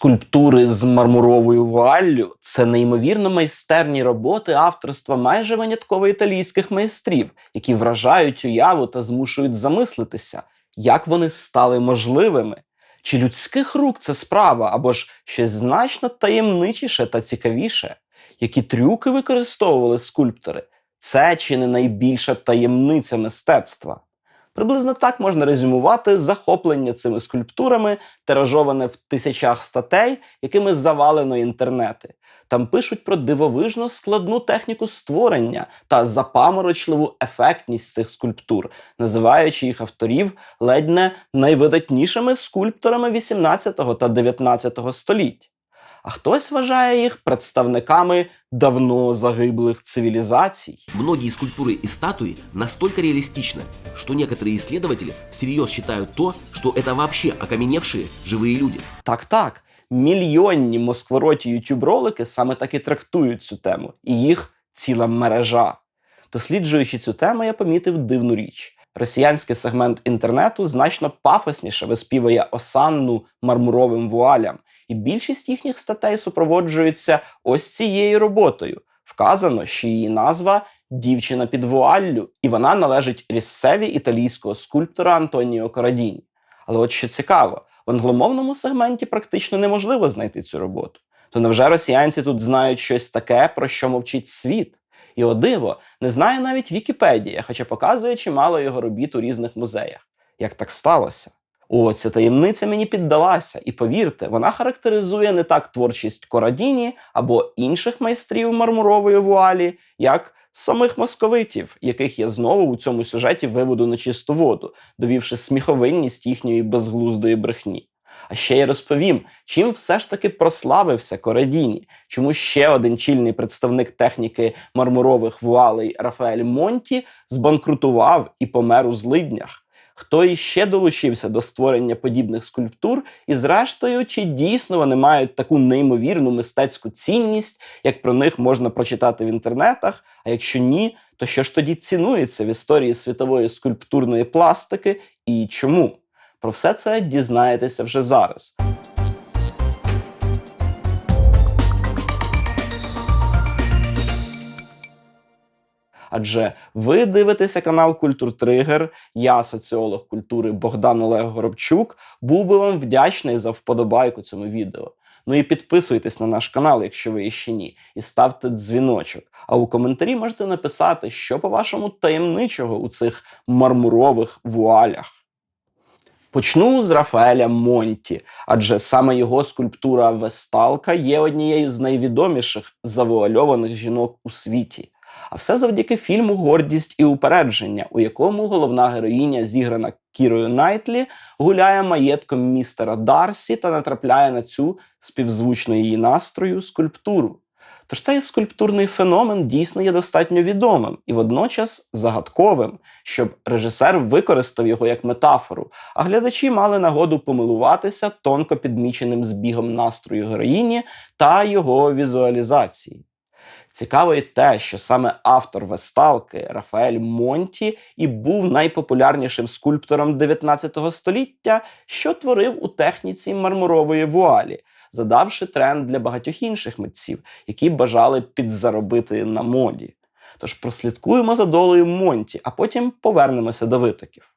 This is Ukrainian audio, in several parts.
Скульптури з мармуровою вуаллю це неймовірно майстерні роботи авторства майже винятково італійських майстрів, які вражають уяву та змушують замислитися, як вони стали можливими. Чи людських рук це справа, або ж щось значно таємничіше та цікавіше, які трюки використовували скульптори? Це чи не найбільша таємниця мистецтва? Приблизно так можна резюмувати захоплення цими скульптурами, тиражоване в тисячах статей, якими завалено інтернети. Там пишуть про дивовижно складну техніку створення та запаморочливу ефектність цих скульптур, називаючи їх авторів ледь не найвидатнішими скульпторами 18 та 19 століть А хтось вважає їх представниками давно загиблих цивілізацій. Многие скульптуры и статуи настолько реалистичны, что некоторые исследователи всерьез считают то, что это вообще окаменевшие живые люди. Так, так, мільйонні москвороті youtube ролики саме так і трактують цю тему, і їх ціла мережа. Досліджуючи цю тему, я помітив дивну річ. Росіянський сегмент інтернету значно пафосніше виспівує осанну мармуровим вуалям, і більшість їхніх статей супроводжується ось цією роботою. Вказано, що її назва дівчина під вуаллю, і вона належить різцеві італійського скульптора Антоніо Корадіні. Але от що цікаво, в англомовному сегменті практично неможливо знайти цю роботу. То невже росіянці тут знають щось таке, про що мовчить світ? І о диво, не знає навіть Вікіпедія, хоча показує чимало його робіт у різних музеях. Як так сталося? О, ця таємниця мені піддалася, і повірте, вона характеризує не так творчість Корадіні або інших майстрів мармурової вуалі, як самих московитів, яких я знову у цьому сюжеті виведу на чисту воду, довівши сміховинність їхньої безглуздої брехні. А ще я розповім, чим все ж таки прославився Корадіні, чому ще один чільний представник техніки мармурових вуалей Рафаель Монті збанкрутував і помер у злиднях. Хто іще долучився до створення подібних скульптур, і зрештою, чи дійсно вони мають таку неймовірну мистецьку цінність, як про них можна прочитати в інтернетах? А якщо ні, то що ж тоді цінується в історії світової скульптурної пластики і чому? Про все це дізнаєтеся вже зараз. Адже ви дивитеся канал Культур Тригер. Я, соціолог культури Богдан Олег Горобчук, був би вам вдячний за вподобайку цьому відео. Ну і підписуйтесь на наш канал, якщо ви ще ні, і ставте дзвіночок. А у коментарі можете написати, що по-вашому таємничого у цих мармурових вуалях. Почну з Рафаеля Монті, адже саме його скульптура Весталка є однією з найвідоміших завуальованих жінок у світі. А все завдяки фільму Гордість і упередження, у якому головна героїня, зіграна Кірою Найтлі, гуляє маєтком містера Дарсі та натрапляє на цю співзвучну її настрою скульптуру. Тож цей скульптурний феномен дійсно є достатньо відомим і водночас загадковим, щоб режисер використав його як метафору, а глядачі мали нагоду помилуватися тонко підміченим збігом настрою героїні та його візуалізації. Цікаво і те, що саме автор весталки Рафаель Монті і був найпопулярнішим скульптором 19 століття, що творив у техніці мармурової вуалі, задавши тренд для багатьох інших митців, які бажали підзаробити на моді. Тож прослідкуємо за долею Монті, а потім повернемося до витоків.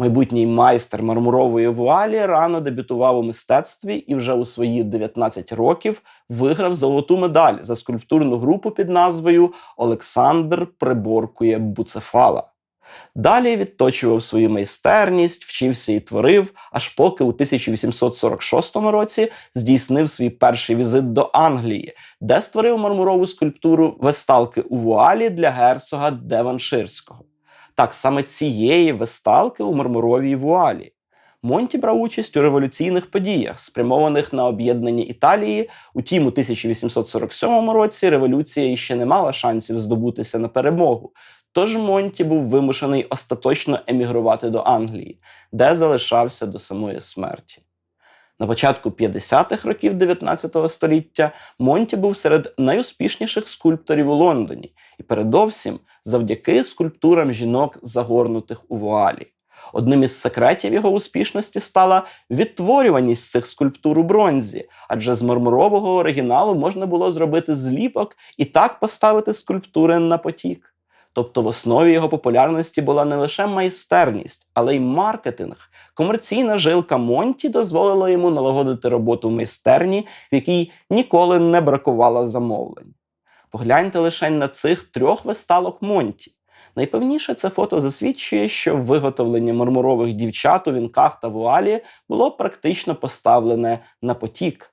Майбутній майстер мармурової вуалі рано дебютував у мистецтві і вже у свої 19 років виграв золоту медаль за скульптурну групу під назвою Олександр приборкує буцефала. Далі відточував свою майстерність, вчився і творив, аж поки у 1846 році здійснив свій перший візит до Англії, де створив мармурову скульптуру весталки у вуалі для герцога Деванширського. Так, саме цієї весталки у мармуровій вуалі. Монті брав участь у революційних подіях, спрямованих на об'єднання Італії. Утім, у 1847 році революція ще не мала шансів здобутися на перемогу. Тож Монті був вимушений остаточно емігрувати до Англії, де залишався до самої смерті. На початку 50-х років 19 століття Монті був серед найуспішніших скульпторів у Лондоні, і передовсім завдяки скульптурам жінок, загорнутих у вуалі. Одним із секретів його успішності стала відтворюваність цих скульптур у бронзі, адже з мармурового оригіналу можна було зробити зліпок і так поставити скульптури на потік. Тобто в основі його популярності була не лише майстерність, але й маркетинг. Комерційна жилка Монті дозволила йому налагодити роботу в майстерні, в якій ніколи не бракувало замовлень. Погляньте лише на цих трьох виставок Монті. Найпевніше це фото засвідчує, що виготовлення мармурових дівчат у вінках та вуалі було практично поставлене на потік.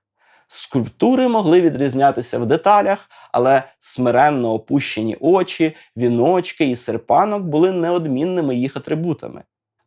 Скульптури могли відрізнятися в деталях, але смиренно опущені очі, віночки і серпанок були неодмінними їх атрибутами.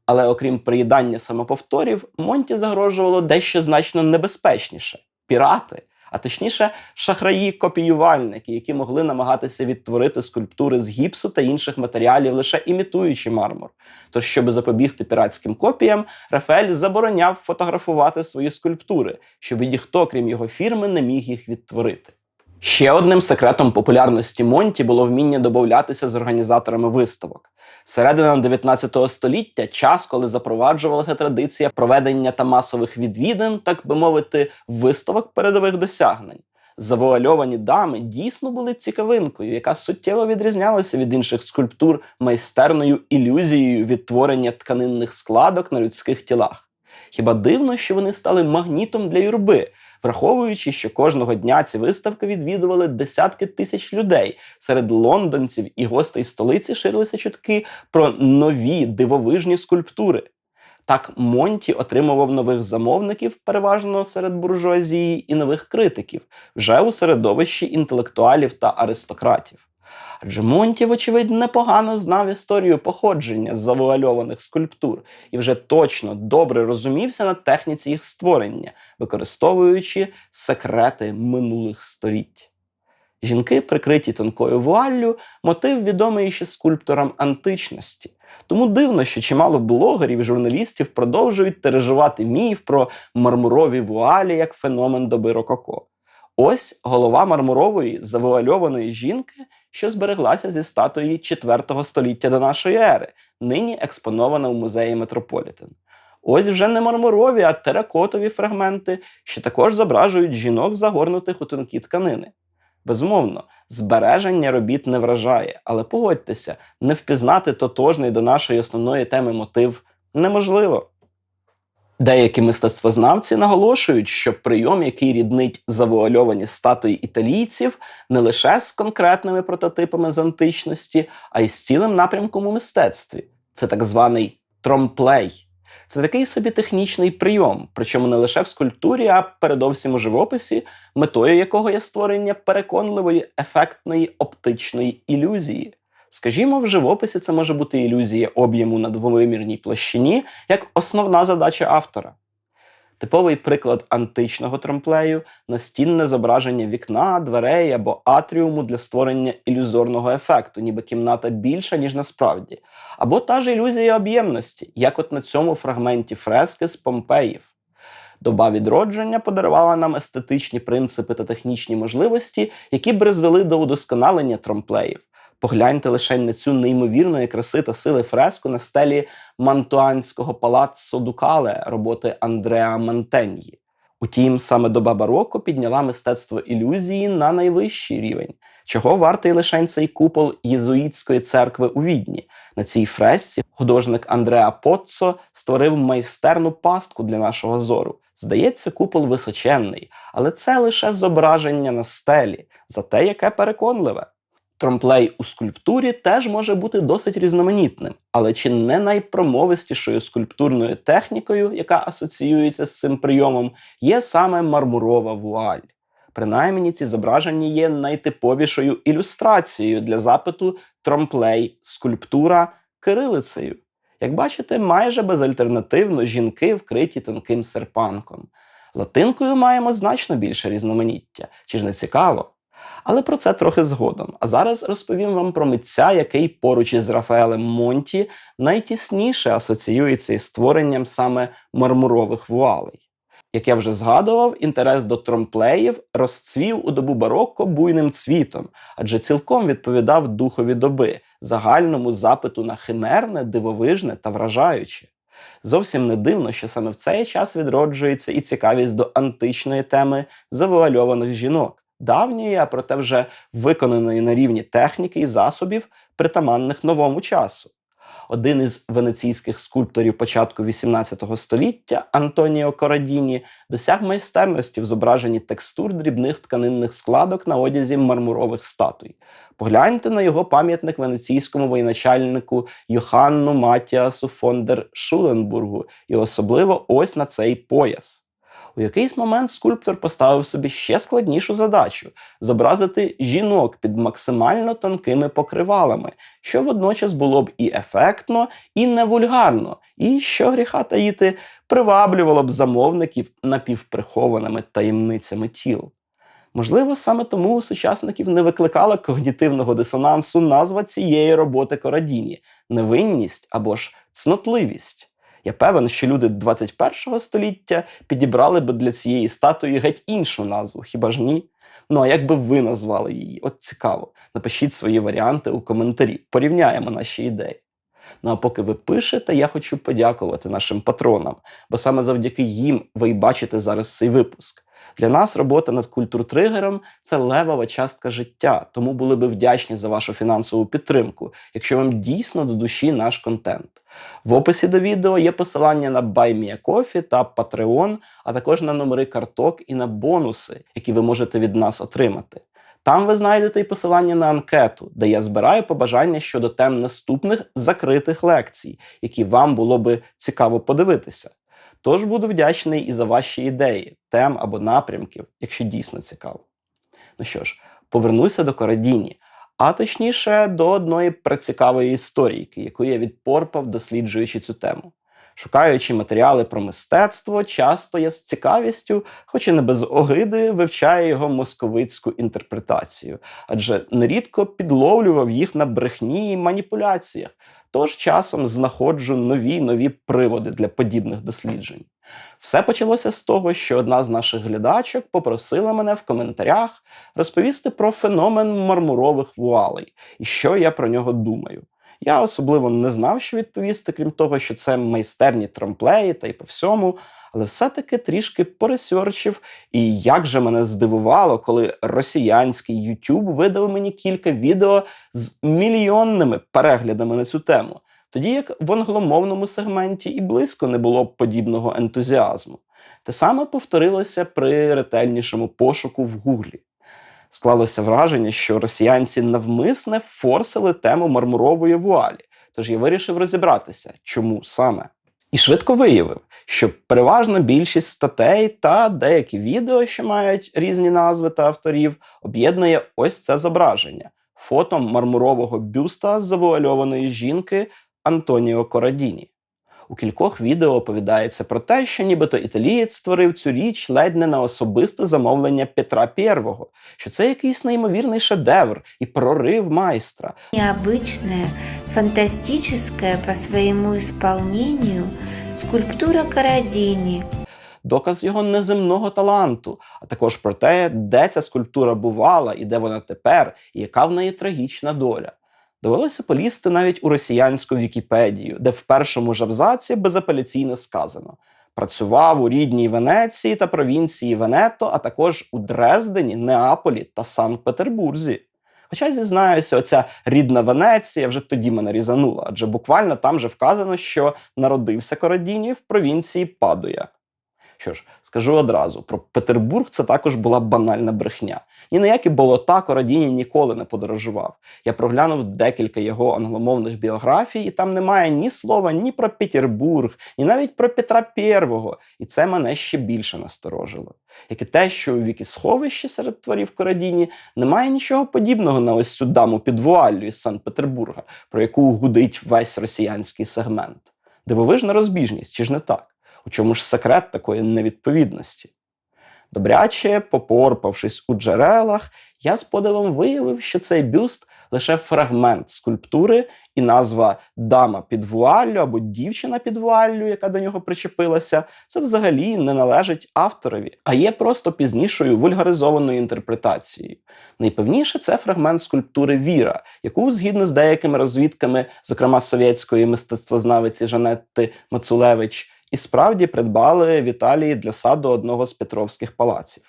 Але окрім приїдання самоповторів, Монті загрожувало дещо значно небезпечніше пірати, а точніше, шахраї-копіювальники, які могли намагатися відтворити скульптури з гіпсу та інших матеріалів, лише імітуючи мармур. Тож, щоб запобігти піратським копіям, Рафаель забороняв фотографувати свої скульптури, щоб ніхто, крім його фірми, не міг їх відтворити. Ще одним секретом популярності Монті було вміння домовлятися з організаторами виставок. Середина 19 століття час, коли запроваджувалася традиція проведення та масових відвідин, так би мовити, виставок передових досягнень. Завуальовані дами дійсно були цікавинкою, яка суттєво відрізнялася від інших скульптур майстерною ілюзією відтворення тканинних складок на людських тілах. Хіба дивно, що вони стали магнітом для юрби, враховуючи, що кожного дня ці виставки відвідували десятки тисяч людей. Серед лондонців і гостей столиці ширилися чутки про нові дивовижні скульптури. Так Монті отримував нових замовників, переважно серед буржуазії, і нових критиків, вже у середовищі інтелектуалів та аристократів. Адже Монті, вочевидь, непогано знав історію походження завуальованих скульптур і вже точно добре розумівся на техніці їх створення, використовуючи секрети минулих століть. Жінки, прикриті тонкою вуаллю, мотив відомий ще скульпторам античності. Тому дивно, що чимало блогерів і журналістів продовжують тиражувати міф про мармурові вуалі як феномен доби Рококо. Ось голова мармурової завуальованої жінки, що збереглася зі статуї 4 століття до нашої ери, нині експонована в музеї Метрополітен. Ось вже не мармурові, а теракотові фрагменти, що також зображують жінок, загорнутих у тонкі тканини. Безумовно, збереження робіт не вражає, але погодьтеся, не впізнати тотожний до нашої основної теми мотив неможливо. Деякі мистецтвознавці наголошують, що прийом, який ріднить завуальовані статуї італійців, не лише з конкретними прототипами з античності, а й з цілим напрямком у мистецтві. Це так званий тромплей. Це такий собі технічний прийом, причому не лише в скульптурі, а передовсім у живописі, метою якого є створення переконливої ефектної оптичної ілюзії. Скажімо, в живописі це може бути ілюзія об'єму на двовимірній площині як основна задача автора. Типовий приклад античного тромплею настінне зображення вікна, дверей або атріуму для створення ілюзорного ефекту, ніби кімната більша, ніж насправді, або та ж ілюзія об'ємності, як от на цьому фрагменті фрески з Помпеїв. Доба відродження подарувала нам естетичні принципи та технічні можливості, які б призвели до удосконалення тромплеїв. Погляньте лише на цю неймовірної краси та сили фреску на стелі Мантуанського палаццо Дукале роботи Андреа Мантеньї. Утім, саме доба бароко підняла мистецтво ілюзії на найвищий рівень, чого вартий лише цей купол єзуїтської церкви у Відні. На цій фресці художник Андреа Поццо створив майстерну пастку для нашого зору. Здається, купол височенний, але це лише зображення на стелі, зате яке переконливе. Тромплей у скульптурі теж може бути досить різноманітним, але чи не найпромовистішою скульптурною технікою, яка асоціюється з цим прийомом, є саме мармурова вуаль. Принаймні, ці зображення є найтиповішою ілюстрацією для запиту тромплей, скульптура кирилицею. Як бачите, майже безальтернативно жінки вкриті тонким серпанком. Латинкою маємо значно більше різноманіття, чи ж не цікаво? Але про це трохи згодом. А зараз розповім вам про митця, який поруч із Рафаелем Монті найтісніше асоціюється із створенням саме мармурових вуалей. Як я вже згадував, інтерес до тромплеїв розцвів у добу барокко буйним цвітом, адже цілком відповідав духові доби, загальному запиту на химерне, дивовижне та вражаюче. Зовсім не дивно, що саме в цей час відроджується і цікавість до античної теми завуальованих жінок, давньої, а проте вже виконаної на рівні техніки і засобів, притаманних новому часу. Один із венеційських скульпторів початку XVIII століття Антоніо Корадіні досяг майстерності в зображенні текстур дрібних тканинних складок на одязі мармурових статуй. Погляньте на його пам'ятник венеційському воєначальнику Йоханну Матіасу фон дер Шуленбургу, і особливо ось на цей пояс. У якийсь момент скульптор поставив собі ще складнішу задачу зобразити жінок під максимально тонкими покривалами, що водночас було б і ефектно, і не вульгарно, і, що гріха таїти, приваблювало б замовників напівприхованими таємницями тіл. Можливо, саме тому у сучасників не викликала когнітивного дисонансу назва цієї роботи Корадіні невинність або ж цнотливість. Я певен, що люди 21 століття підібрали би для цієї статуї геть іншу назву, хіба ж ні? Ну а як би ви назвали її? От цікаво. Напишіть свої варіанти у коментарі. Порівняємо наші ідеї. Ну а поки ви пишете, я хочу подякувати нашим патронам, бо саме завдяки їм ви й бачите зараз цей випуск. Для нас робота над культуртригером це левова частка життя, тому були би вдячні за вашу фінансову підтримку, якщо вам дійсно до душі наш контент. В описі до відео є посилання на BuyMeACoffee та Patreon, а також на номери карток і на бонуси, які ви можете від нас отримати. Там ви знайдете і посилання на анкету, де я збираю побажання щодо тем наступних закритих лекцій, які вам було би цікаво подивитися. Тож буду вдячний і за ваші ідеї, тем або напрямків, якщо дійсно цікаво. Ну що ж, повернуся до Корадіні, а точніше до одної прецікавої історійки, яку я відпорпав, досліджуючи цю тему. Шукаючи матеріали про мистецтво, часто я з цікавістю, хоч і не без огиди, вивчаю його московицьку інтерпретацію, адже нерідко підловлював їх на брехні і маніпуляціях, тож часом знаходжу нові нові приводи для подібних досліджень. Все почалося з того, що одна з наших глядачок попросила мене в коментарях розповісти про феномен мармурових вуалей і що я про нього думаю. Я особливо не знав, що відповісти, крім того, що це майстерні трамплеї та й по всьому, але все-таки трішки поресерчив. І як же мене здивувало, коли росіянський YouTube видав мені кілька відео з мільйонними переглядами на цю тему, тоді як в англомовному сегменті і близько не було подібного ентузіазму. Те саме повторилося при ретельнішому пошуку в Гуглі. Склалося враження, що росіянці навмисне форсили тему мармурової вуалі, тож я вирішив розібратися, чому саме. І швидко виявив, що переважна більшість статей та деякі відео, що мають різні назви та авторів, об'єднує ось це зображення фото мармурового бюста завуальованої жінки Антоніо Корадіні. У кількох відео оповідається про те, що нібито італієць створив цю річ ледь не на особисте замовлення Петра І, що це якийсь неймовірний шедевр і прорив майстра. Необычная, фантастическая по своему исполнению скульптура Карадини. Доказ його неземного таланту, а також про те, де ця скульптура бувала і де вона тепер, і яка в неї трагічна доля. Довелося полізти навіть у росіянську Вікіпедію, де в першому ж абзаці безапеляційно сказано: працював у рідній Венеції та провінції Венето, а також у Дрездені, Неаполі та Санкт-Петербурзі. Хоча зізнаюся, оця рідна Венеція вже тоді мене різанула, адже буквально там же вказано, що народився Корадіні в провінції Падуя. Що ж, скажу одразу: про Петербург це також була банальна брехня. Ні на які болота Корадіні ніколи не подорожував. Я проглянув декілька його англомовних біографій, і там немає ні слова ні про Петербург, ні навіть про Петра І. І це мене ще більше насторожило. Як і те, що у вікісховищі серед творів Корадіні немає нічого подібного на ось цю даму під вуаллю із Санкт-Петербурга, про яку гудить весь росіянський сегмент. Дивовижна розбіжність, чи ж не так? У чому ж секрет такої невідповідності? Добряче, попорпавшись у джерелах, я з подивом виявив, що цей бюст лише фрагмент скульптури, і назва дама під вуаллю або дівчина під вуаллю, яка до нього причепилася, це взагалі не належить авторові, а є просто пізнішою вульгаризованою інтерпретацією. Найпевніше це фрагмент скульптури Віра, яку згідно з деякими розвідками, зокрема совєтської мистецтвознавиці Жанетти Мацулевич, і справді придбали в Італії для саду одного з Петровських палаців.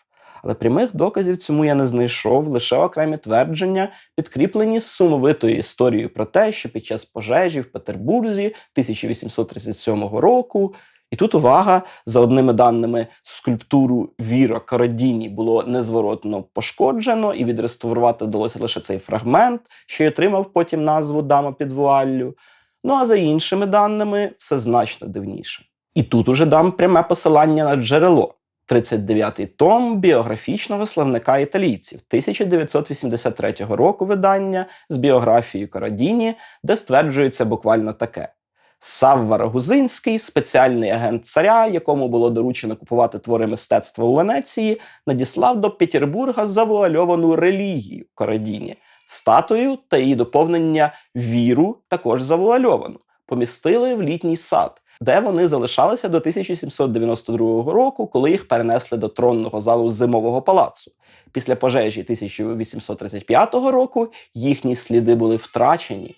Але прямих доказів цьому я не знайшов, лише окремі твердження, підкріплені сумовитою історією про те, що під час пожежі в Петербурзі 1837 року. І тут увага за одними даними скульптуру Віра Карадіні було незворотно пошкоджено, і відреставрувати вдалося лише цей фрагмент, що й отримав потім назву Дама під вуаллю. Ну а за іншими даними, все значно дивніше. І тут уже дам пряме посилання на джерело. 39-й том біографічного славника італійців. 1983 року видання з біографією Карадіні, де стверджується буквально таке: Савва Рагузинський, спеціальний агент царя, якому було доручено купувати твори мистецтва у Венеції, надіслав до Петербурга завуальовану релігію Карадіні, статую та її доповнення віру, також завуальовану, помістили в літній сад де вони залишалися до 1792 року, коли їх перенесли до тронного залу зимового палацу. Після пожежі 1835 року їхні сліди були втрачені.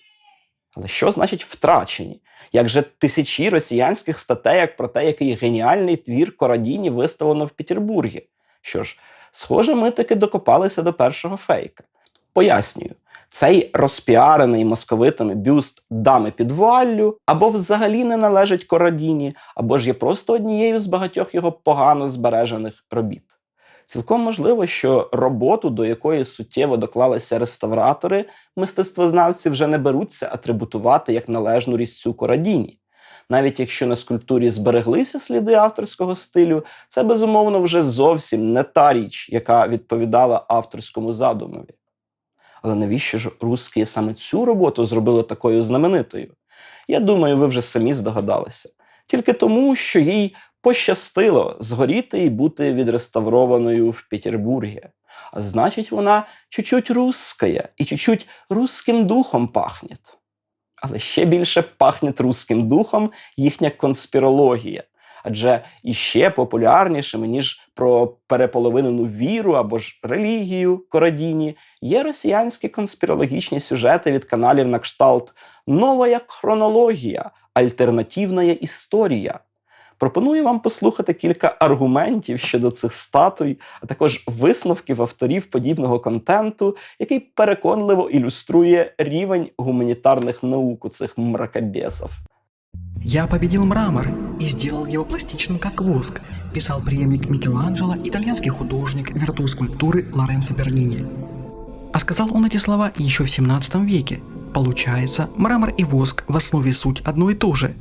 Але що значить втрачені? Як же тисячі росіянських статейок про те, який геніальний твір Корадіні виставлено в Петербургі? Що ж, схоже, ми таки докопалися до першого фейка. Пояснюю, цей розпіарений московитами бюст дами під вуаллю або взагалі не належить Корадіні, або ж є просто однією з багатьох його погано збережених робіт. Цілком можливо, що роботу, до якої суттєво доклалися реставратори, мистецтвознавці вже не беруться атрибутувати як належну різцю Корадіні. Навіть якщо на скульптурі збереглися сліди авторського стилю, це безумовно вже зовсім не та річ, яка відповідала авторському задумові. Але навіщо ж русські саме цю роботу зробили такою знаменитою? Я думаю, ви вже самі здогадалися. Тільки тому, що їй пощастило згоріти і бути відреставрованою в Петербургі. А значить, вона чуть-чуть русская і чуть-чуть русским духом пахне. Але ще більше пахне русским духом їхня конспірологія. Адже іще популярнішими, ніж про переполовинену віру або ж релігію Корадіні, є росіянські конспірологічні сюжети від каналів на кшталт Нова хронологія, альтернативна історія. Пропоную вам послухати кілька аргументів щодо цих статуй, а також висновків авторів подібного контенту, який переконливо ілюструє рівень гуманітарних наук у цих мракобесів. «Я победил мрамор и сделал его пластичным, как воск», писал преемник Микеланджело, итальянский художник, виртуоз скульптуры Лоренцо Бернини. А сказал он эти слова еще в 17 веке. Получается, мрамор и воск в основе суть одно и то же.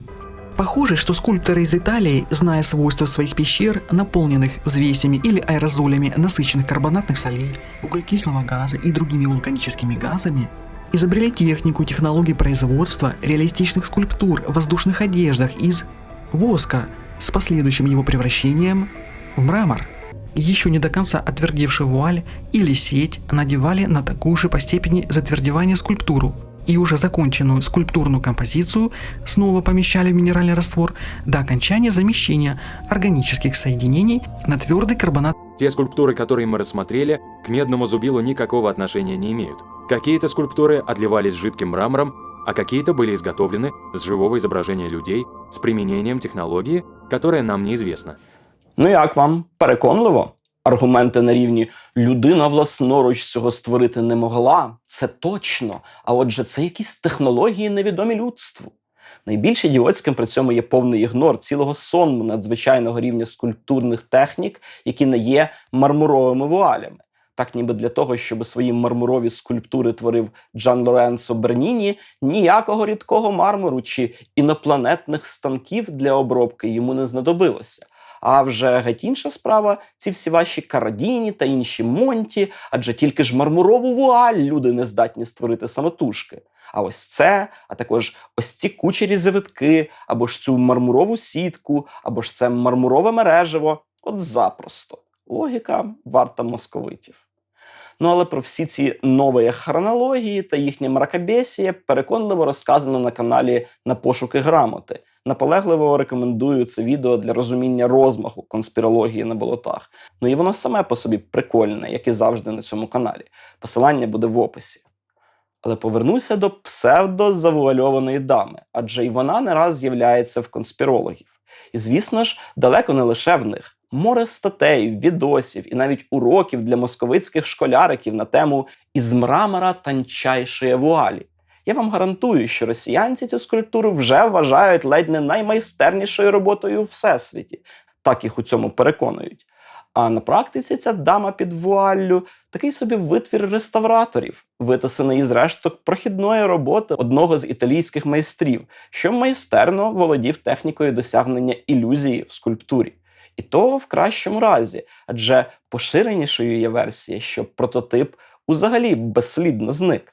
Похоже, что скульпторы из Италии, зная свойства своих пещер, наполненных взвесями или аэрозолями насыщенных карбонатных солей, углекислого газа и другими вулканическими газами, изобрели технику и технологии производства реалистичных скульптур в воздушных одеждах из воска с последующим его превращением в мрамор. Еще не до конца отвердевшую вуаль или сеть надевали на такую же по степени затвердевания скульптуру, и уже законченную скульптурную композицию снова помещали в минеральный раствор до окончания замещения органических соединений на твердый карбонат Те скульптуры, которые мы рассмотрели, к медному зубилу никакого отношения не имеют. Какие-то скульптуры отливались жидким мрамором, а какие-то были изготовлены с живого изображения людей с применением технологии, которая нам неизвестна. Ну як вам? Переконливо? Аргументи на рівні людина власноруч цього створити не могла. Це точно. А отже, це якісь технології невідомі людству. Найбільш ідіотським при цьому є повний ігнор цілого сонму надзвичайного рівня скульптурних технік, які не є мармуровими вуалями. Так, ніби для того, щоб свої мармурові скульптури творив Джан Лоренцо Берніні, ніякого рідкого мармуру чи інопланетних станків для обробки йому не знадобилося. А вже геть інша справа ці всі ваші Карадіні та інші Монті, адже тільки ж мармурову вуаль люди не здатні створити самотужки. А ось це, а також ось ці кучері завитки, або ж цю мармурову сітку, або ж це мармурове мережево. От запросто. Логіка варта московитів. Ну але про всі ці нові хронології та їхнє мракобесіє переконливо розказано на каналі на пошуки грамоти. Наполегливо рекомендую це відео для розуміння розмаху конспірології на болотах. Ну і воно саме по собі прикольне, як і завжди на цьому каналі. Посилання буде в описі. Але повернуся до псевдозавуальованої дами, адже й вона не раз з'являється в конспірологів. І звісно ж, далеко не лише в них. Море статей, відосів і навіть уроків для московицьких школяриків на тему із мрамора тончайшої вуалі. Я вам гарантую, що росіянці цю скульптуру вже вважають ледь не наймайстернішою роботою у всесвіті. Так їх у цьому переконують. А на практиці ця дама під вуаллю такий собі витвір реставраторів, витисаний із решток прохідної роботи одного з італійських майстрів, що майстерно володів технікою досягнення ілюзії в скульптурі. І то в кращому разі, адже поширенішою є версія, що прототип узагалі безслідно зник.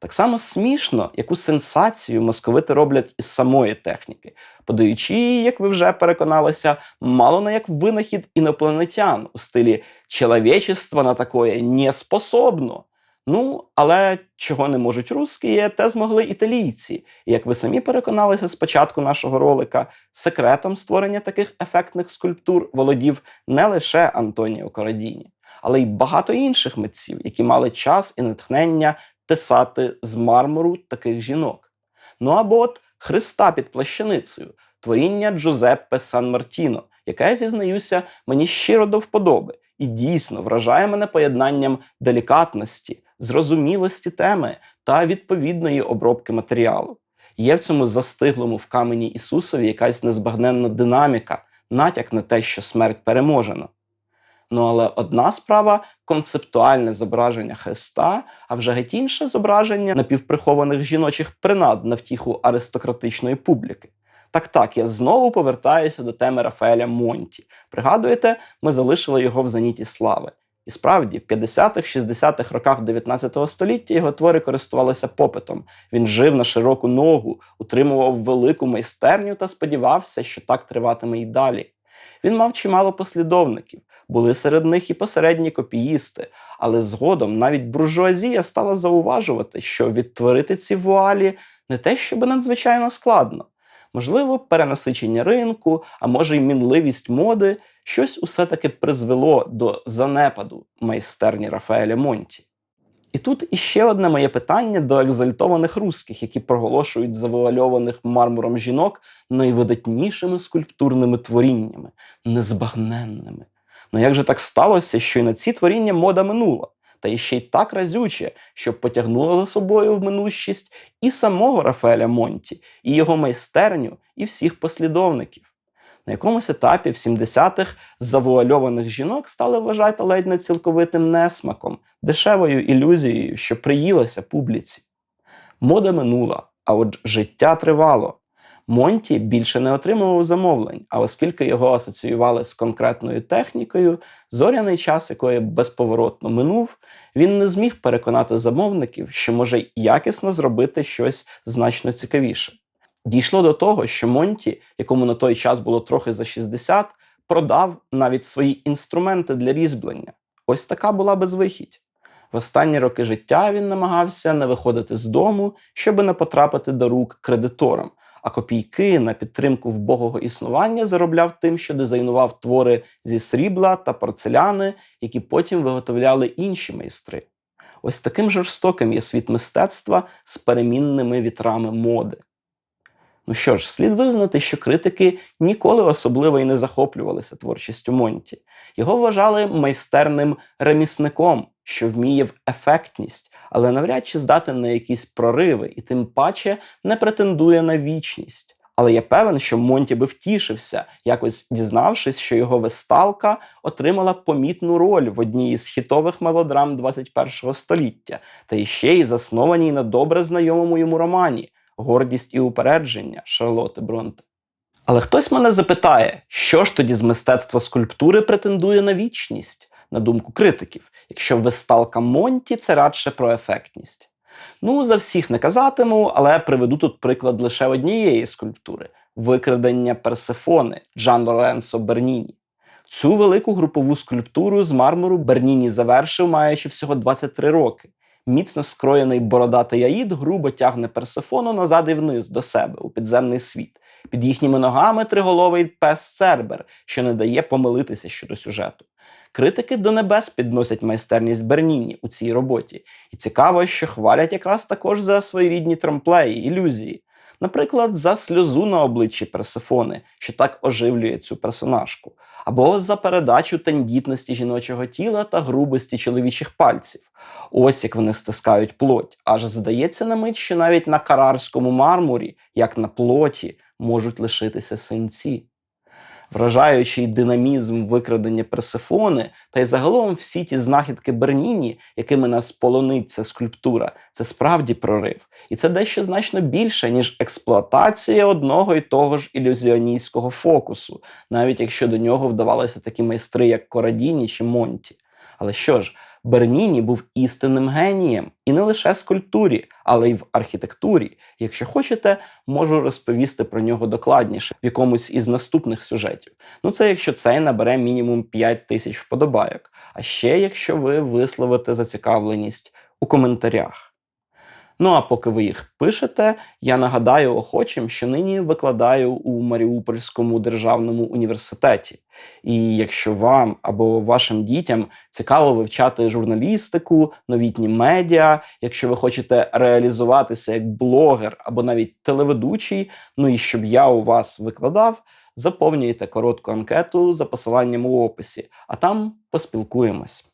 Так само смішно, яку сенсацію московити роблять із самої техніки, подаючи її, як ви вже переконалися, мало не як винахід інопланетян у стилі «человечество на такое не способно. Ну, але чого не можуть русські, те змогли італійці. І як ви самі переконалися з початку нашого ролика, секретом створення таких ефектних скульптур володів не лише Антоніо Корадіні, але й багато інших митців, які мали час і натхнення тесати з мармуру таких жінок. Ну або от Христа під плащаницею, творіння Джузеппе Сан Мартіно, яке, зізнаюся, мені щиро до вподоби і дійсно вражає мене поєднанням делікатності, зрозумілості теми та відповідної обробки матеріалу. Є в цьому застиглому в камені Ісусові якась незбагненна динаміка, натяк на те, що смерть переможена. Ну але одна справа концептуальне зображення Христа, а вже геть інше зображення напівприхованих жіночих принад на втіху аристократичної публіки. Так, так, я знову повертаюся до теми Рафаеля Монті. Пригадуєте, ми залишили його в зеніті слави. І справді, в 50-х-60-х роках 19 століття його твори користувалися попитом. Він жив на широку ногу, утримував велику майстерню та сподівався, що так триватиме й далі. Він мав чимало послідовників, були серед них і посередні копіїсти, але згодом навіть буржуазія стала зауважувати, що відтворити ці вуалі не те, щоб надзвичайно складно. Можливо, перенасичення ринку, а може й мінливість моди, щось усе таки призвело до занепаду майстерні Рафаеля Монті. І тут іще одне моє питання до екзальтованих русських, які проголошують завуальованих мармуром жінок найвидатнішими скульптурними творіннями, незбагненними. Ну як же так сталося, що й на ці творіння мода минула, та іще й так разюче, що потягнула за собою в минущість і самого Рафаеля Монті, і його майстерню, і всіх послідовників. На якомусь етапі в 70-х завуальованих жінок стали вважати ледь не цілковитим несмаком, дешевою ілюзією, що приїлася публіці. Мода минула, а от життя тривало. Монті більше не отримував замовлень, а оскільки його асоціювали з конкретною технікою, зоряний час, якої безповоротно минув, він не зміг переконати замовників, що може якісно зробити щось значно цікавіше. Дійшло до того, що Монті, якому на той час було трохи за 60, продав навіть свої інструменти для різьблення. Ось така була безвихідь. В останні роки життя він намагався не виходити з дому, щоби не потрапити до рук кредиторам, а копійки на підтримку вбогого існування заробляв тим, що дизайнував твори зі срібла та порцеляни, які потім виготовляли інші майстри. Ось таким жорстоким є світ мистецтва з перемінними вітрами моди. Ну що ж, слід визнати, що критики ніколи особливо і не захоплювалися творчістю Монті. Його вважали майстерним ремісником, що вміє в ефектність, але навряд чи здатен на якісь прориви і тим паче не претендує на вічність. Але я певен, що Монті би втішився, якось дізнавшись, що його весталка отримала помітну роль в одній із хітових мелодрам 21 століття, та іще й заснованій на добре знайомому йому романі Гордість і упередження Шарлоти Бронте. Але хтось мене запитає, що ж тоді з мистецтва скульптури претендує на вічність, на думку критиків, якщо весталка Монті це радше про ефектність. Ну, за всіх не казатиму, але приведу тут приклад лише однієї скульптури викрадення Персефони Джан Лоренсо Берніні. Цю велику групову скульптуру з мармуру Берніні завершив, маючи всього 23 роки. Міцно скроєний бородатий аїд грубо тягне Персефону назад і вниз до себе у підземний світ. Під їхніми ногами триголовий пес Цербер, що не дає помилитися щодо сюжету. Критики до небес підносять майстерність Берніні у цій роботі, і цікаво, що хвалять якраз також за своєрідні трамплеї, ілюзії. Наприклад, за сльозу на обличчі Персефони, що так оживлює цю персонажку, або за передачу тендітності жіночого тіла та грубості чоловічих пальців. Ось як вони стискають плоть. Аж здається на мить, що навіть на карарському мармурі, як на плоті, можуть лишитися синці. Вражаючий динамізм викрадення Персефони та й загалом всі ті знахідки Берніні, якими нас полонить ця скульптура, це справді прорив. І це дещо значно більше, ніж експлуатація одного і того ж ілюзіоністського фокусу, навіть якщо до нього вдавалися такі майстри, як Корадіні чи Монті. Але що ж, Берніні був істинним генієм і не лише в скульптурі, але й в архітектурі. Якщо хочете, можу розповісти про нього докладніше в якомусь із наступних сюжетів. Ну це якщо цей набере мінімум 5 тисяч вподобайок. А ще якщо ви висловите зацікавленість у коментарях. Ну а поки ви їх пишете, я нагадаю охочим, що нині викладаю у Маріупольському державному університеті. І якщо вам або вашим дітям цікаво вивчати журналістику, новітні медіа, якщо ви хочете реалізуватися як блогер або навіть телеведучий, ну і щоб я у вас викладав, заповнюйте коротку анкету за посиланням у описі, а там поспілкуємось.